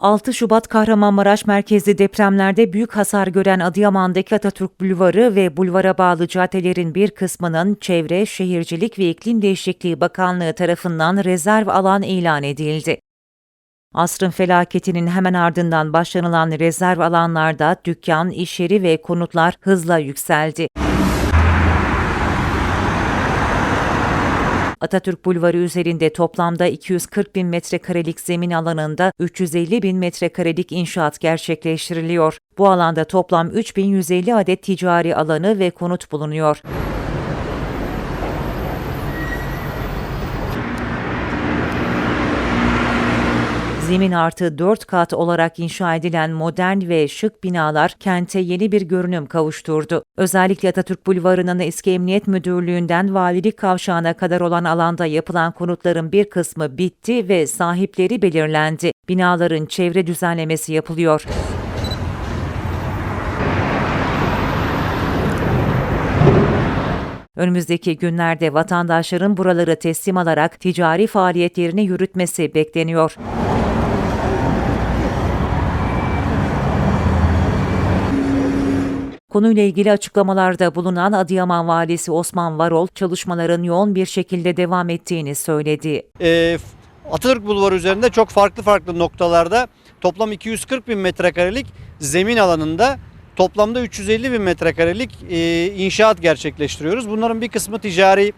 6 Şubat Kahramanmaraş merkezli depremlerde büyük hasar gören Adıyaman'daki Atatürk Bulvarı ve bulvara bağlı caddelerin bir kısmının Çevre, Şehircilik ve İklim Değişikliği Bakanlığı tarafından rezerv alan ilan edildi. Asrın felaketinin hemen ardından başlanılan rezerv alanlarda dükkan, iş yeri ve konutlar hızla yükseldi. Atatürk Bulvarı üzerinde toplamda 240 bin metrekarelik zemin alanında 350 bin metrekarelik inşaat gerçekleştiriliyor. Bu alanda toplam 3150 adet ticari alanı ve konut bulunuyor. Zemin artı 4 kat olarak inşa edilen modern ve şık binalar kente yeni bir görünüm kavuşturdu. Özellikle Atatürk Bulvarı'nın eski Emniyet Müdürlüğü'nden Valilik Kavşağı'na kadar olan alanda yapılan konutların bir kısmı bitti ve sahipleri belirlendi. Binaların çevre düzenlemesi yapılıyor. Önümüzdeki günlerde vatandaşların buraları teslim alarak ticari faaliyetlerini yürütmesi bekleniyor. Konuyla ilgili açıklamalarda bulunan Adıyaman Valisi Osman Varol, çalışmaların yoğun bir şekilde devam ettiğini söyledi. e, Atatürk Bulvarı üzerinde çok farklı farklı noktalarda toplam 240 bin metrekarelik zemin alanında toplamda 350 bin metrekarelik e, inşaat gerçekleştiriyoruz. Bunların bir kısmı ticari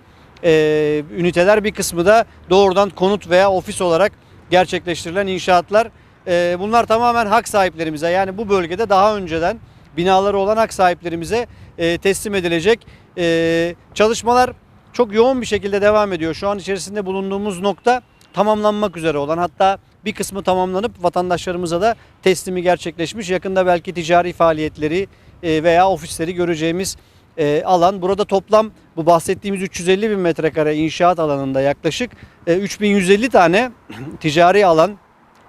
e, üniteler bir kısmı da doğrudan konut veya ofis olarak gerçekleştirilen inşaatlar. E, bunlar tamamen hak sahiplerimize yani bu bölgede daha önceden binaları olan hak sahiplerimize e, teslim edilecek. E, çalışmalar çok yoğun bir şekilde devam ediyor. Şu an içerisinde bulunduğumuz nokta tamamlanmak üzere olan hatta bir kısmı tamamlanıp vatandaşlarımıza da teslimi gerçekleşmiş. Yakında belki ticari faaliyetleri e, veya ofisleri göreceğimiz e, alan. Burada toplam bu bahsettiğimiz 350 bin metrekare inşaat alanında yaklaşık e, 3150 tane ticari alan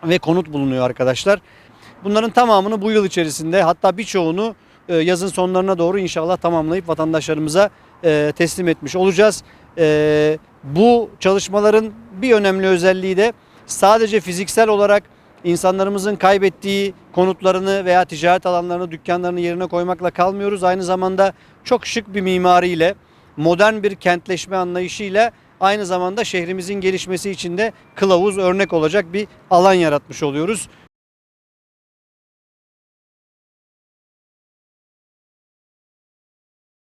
ve konut bulunuyor arkadaşlar. Bunların tamamını bu yıl içerisinde hatta birçoğunu e, yazın sonlarına doğru inşallah tamamlayıp vatandaşlarımıza e, teslim etmiş olacağız. E, bu çalışmaların bir önemli özelliği de sadece fiziksel olarak insanlarımızın kaybettiği konutlarını veya ticaret alanlarını, dükkanlarını yerine koymakla kalmıyoruz. Aynı zamanda çok şık bir mimariyle, modern bir kentleşme anlayışıyla aynı zamanda şehrimizin gelişmesi için de kılavuz örnek olacak bir alan yaratmış oluyoruz.